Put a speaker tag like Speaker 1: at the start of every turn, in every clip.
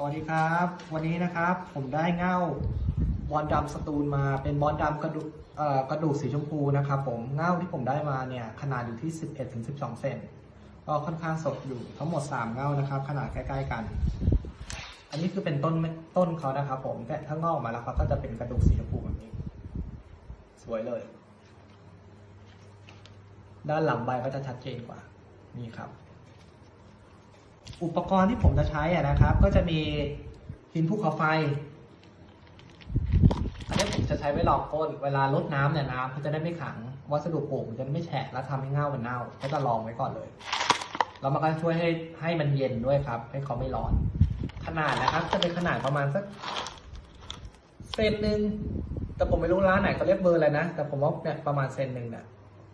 Speaker 1: สวัสดีครับ วันนี้นะครับผมได้เง่าบอลดำสตูลมาเป็นบอลดำกระดูกกระดูกสีชมพูนะครับผมเง่าที่ผมได้มาเนี่ยขนาดอยู่ที่ 11ถึง12 เซนก็ค่อนข้างสดอยู่ทั้งหมด 3 เง่านะครับ ขนาดใกล้ๆกัน อันนี้คือเป็นต้นต้นเขานะครับผมแต่ถ้างอกออกมาแล้วเขาก็จะเป็นกระดูกสีชมพูแบบนี้ สวยเลย ด้านหลังใบก็จะชัดเจนกว่า นี่ครับ อุปกรณ์ที่ผมจะใช้อะนะครับ ก็จะมีหินภูเขาไฟ อันนี้ผมจะใช้ไว้รองก้น เวลาลดน้ำเนี่ยน้ำเขาจะได้ไม่ขัง วัสดุปลูกมันจะไม่แฉะแล้วทำให้เง่ามันเน่า ก็จะรองไว้ก่อนเลย แล้วมันก็ช่วยให้ให้มันเย็นด้วยครับ ให้เขาไม่ร้อน ขนาดนะครับ จะเป็นขนาดประมาณสักเซนหนึ่งแต่ผมไม่รู้ร้านไหนเขาเรียกเบอร์อะไรนะ แต่ผมว่าเนี่ยประมาณเซนหนึ่งเนี่ย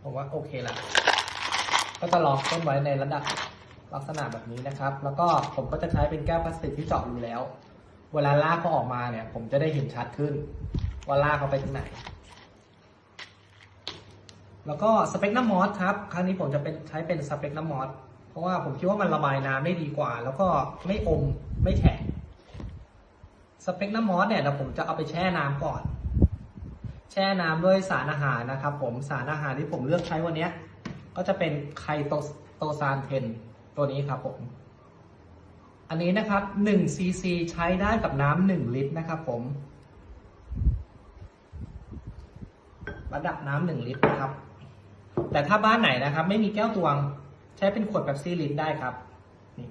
Speaker 1: ผมว่าโอเคละ ก็จะรองต้นไว้ในระดับ ลักษณะแบบนี้นะครับ แล้วก็ผมก็จะใช้เป็นแก้วพลาสติกที่เจาะรูแล้ว เวลาลากเขาออกมาเนี่ย ผมจะได้เห็นชัดขึ้น ว่าลากเขาไปถึงไหน แล้วก็สเปกน้ำมอสครับ ครั้งนี้ผมจะเป็นใช้เป็นสเปกน้ำมอส เพราะว่าผมคิดว่ามันระบายน้ำได้ดีกว่า แล้วก็ไม่อมไม่แฉะสเปกน้ำมอสเนี่ยเดี๋ยวผมจะเอาไปแช่น้ำก่อน แช่น้ำด้วยสารอาหารนะครับ ผมสารอาหารที่ผมเลือกใช้วันนี้ก็จะเป็นไคโตโตซานเทน ตัวนี้ครับผม อันนี้นะครับ1ซีซีใช้ได้กับน้ำ1ลิตรนะครับผม ระดับน้ำหนึ่งลิตรนะครับ แต่ถ้าบ้านไหนนะครับ ไม่มีแก้วตวง ใช้เป็นขวดแบบซีลิตรได้ครับ นี่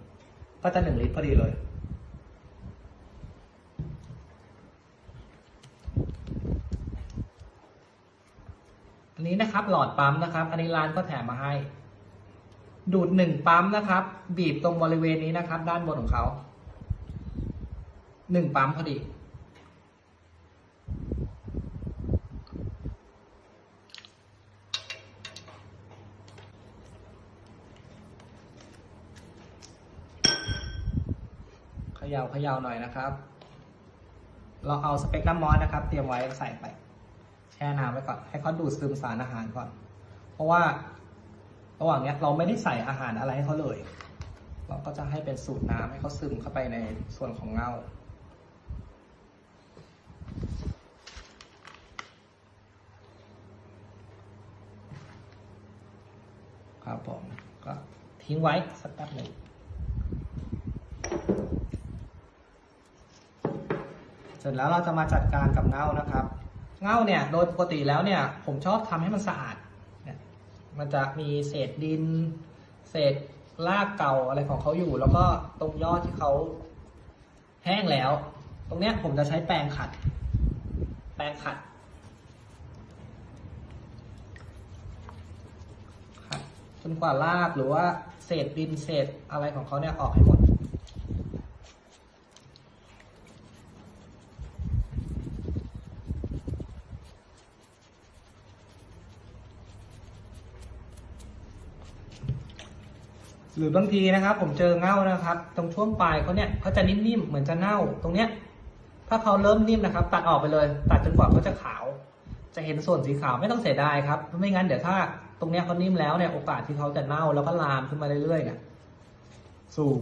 Speaker 1: ก็จะหนึ่งลิตรพอดีเลย อันนี้นะครับหลอดปั๊มนะครับ อันนี้ร้านก็แถมมาให้ ดูดหนึ่งปั๊มนะครับ บีบตรงบริเวณนี้นะครับ ด้านบนของเขาหนึ่งปั๊มพอดี ขยาเขย่าหน่อยนะครับ เราเอาสเปกน้ำมอสนะครับ เตรียมไว้ใส่ไป แช่น้ำไว้ก่อน ให้เขาดูดซึมสารอาหารก่อน เพราะว่า ระหว่างเนี้ยเราไม่ได้ใส่อาหารอะไรให้เขาเลย เราก็จะให้เป็นสูตรน้ำให้เขาซึมเข้าไปในส่วนของเงาครับผมก็ทิ้งไว้สักแป๊บหนึ่งเสร็จแล้วเราจะมาจัดการกับเงานะครับ เงาเนี่ยโดยปกติแล้วเนี่ย ผมชอบทำให้มันสะอาด มันจะมีเศษดิน เศษรากเก่าอะไรของเขาอยู่ แล้วก็ตรงยอดที่เขาแห้งแล้ว ตรงเนี้ยผมจะใช้แปรงขัด แปรงขัดขัดจนกว่ารากหรือว่าเศษดินเศษอะไรของเขาเนี่ยออกให้หมด หรือบางทีนะครับ ผมเจอเง่านะครับ ตรงช่วงปลายเขาเนี่ยเขาจะนิ่มๆเหมือนจะเน่าตรงเนี้ย ถ้าเขาเริ่มนิ่มนะครับ ตัดออกไปเลย ตัดจนกว่าเขาจะขาว จะเห็นส่วนสีขาวไม่ต้องเสียดายครับไม่งั้นเดี๋ยวถ้าตรงเนี้ยเขานิ่มแล้วเนี่ยโอกาสที่เขาจะเน่าแล้วก็ลามขึ้นมาเรื่อยๆเนี่ยสูง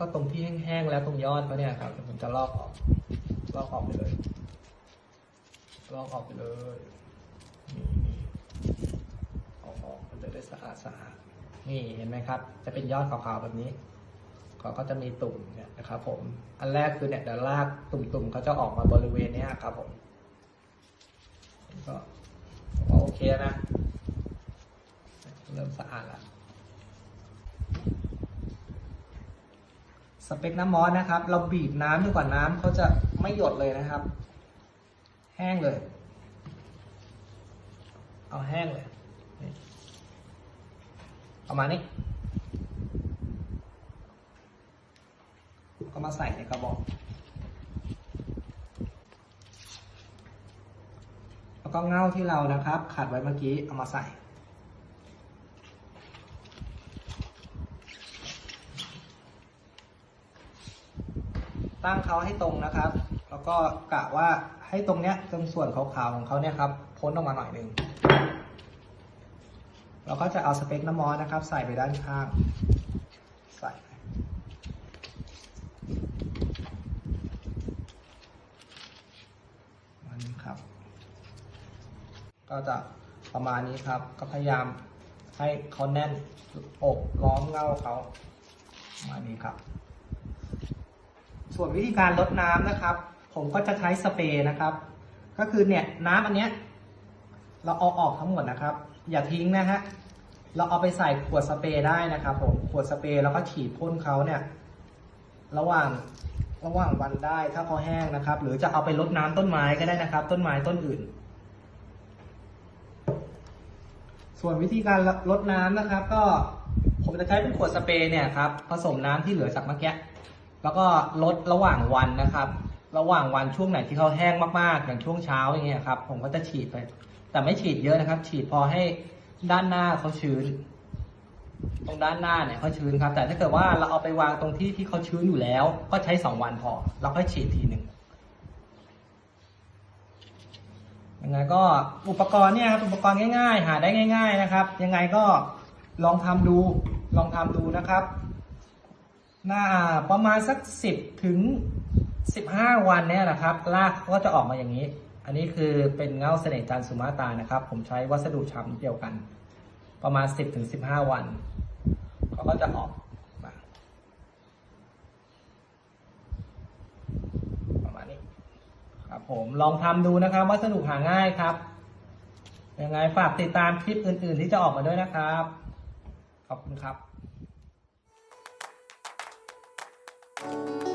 Speaker 1: ก็ตรงที่แห้งๆแล้วตรงยอดเขาเนี่ยครับผมจะลอกออกลอกออกไปเลย ลอกออกไปเลยนี่นี่ออกออกมันจะได้สะอาดสะอาดนี่เห็นไหมครับ จะเป็นยอดขาวๆแบบนี้เขาก็จะมีตุ่มเนี่ยนะครับผมอันแรกคือเนี่ยเดี๋ยวลากตุ่มๆเขาจะออกมาบริเวณนี้ครับผมก็โอเคนะ เริ่มสะอาดแล้ว สเปคน้ำมอสนะครับ เราบีบน้ำดีกว่าน้ำเขาจะไม่หยดเลยนะครับ แห้งเลย เอาแห้งเลยเอามานี่ก็มาใส่ในกระบอก แล้วก็เง่าที่เรานะครับ ขัดไว้เมื่อกี้เอามาใส่ ตั้งเขาให้ตรงนะครับ แล้วก็กะว่าให้ตรงเนี้ยตรงส่วนขาวๆของเขาเนี่ยครับพ้นออกมาหน่อยหนึ่งเราก็จะเอาสเปกน้ำมอสนะครับ ใส่ไปด้านข้างใส่นนี้ครับ ก็จะประมาณนี้ครับ ก็พยายามให้เขาแน่นอกล้อมเงาเขาประมาณนี้ครับ ส่วนวิธีการลดน้ำนะครับ ผมก็จะใช้สเปรย์นะครับ ก็คือเนี่ยน้ำอันเนี้ยเราเอาออกทั้งหมดนะครับ อย่าทิ้งนะฮะเราเอาไปใส่ขวดสเปรย์ได้นะครับ ผมขวดสเปรย์แล้วก็ฉีดพ่นเขาเนี่ยระหว่างระหว่างวันได้ถ้าเขาแห้งนะครับ หรือจะเอาไปรดน้ำต้นไม้ก็ได้นะครับ ต้นไม้ต้นอื่น ส่วนวิธีการลดน้ำนะครับ ก็ผมจะใช้เป็นขวดสเปรย์เนี่ยครับผสมน้ำที่เหลือจากเมื่อกี้ แล้วก็ลดระหว่างวันนะครับ ระหว่างวันช่วงไหนที่เขาแห้งมากๆ อย่างช่วงเช้าอย่างเงี้ยครับ ผมก็จะฉีดไป แต่ไม่ฉีดเยอะนะครับ ฉีดพอให้ด้านหน้าเขาชื้น ตรงด้านหน้าเนี่ยเขาชื้นครับ แต่ถ้าเกิดว่าเราเอาไปวางตรงที่ที่เขาชื้นอยู่แล้ว ก็ใช้สองวันพอ แล้วค่อยฉีดทีหนึ่งยังไงก็อุปกรณ์เนี่ยครับอุปกรณ์ง่าย ๆ หาได้ง่าย ๆนะครับ ยังไงก็ลองทำดูลองทำดูนะครับ น้าประมาณสักสิบถึงสิบห้าวันเนี่ยนะครับรากก็จะออกมาอย่างนี้ อันนี้คือเป็นเงาเสน่ห์จันทร์สุมาตานะครับ ผมใช้วัสดุช้ำเดียวกัน ประมาณสิบถึงสิบห้าวันเขาก็จะออกมาประมาณนี้ครับผมลองทำดูนะครับ วัสดุหาง่ายครับยังไงฝากติดตามคลิปอื่น ๆ ที่จะออกมาด้วยนะครับ ขอบคุณครับ Thank you.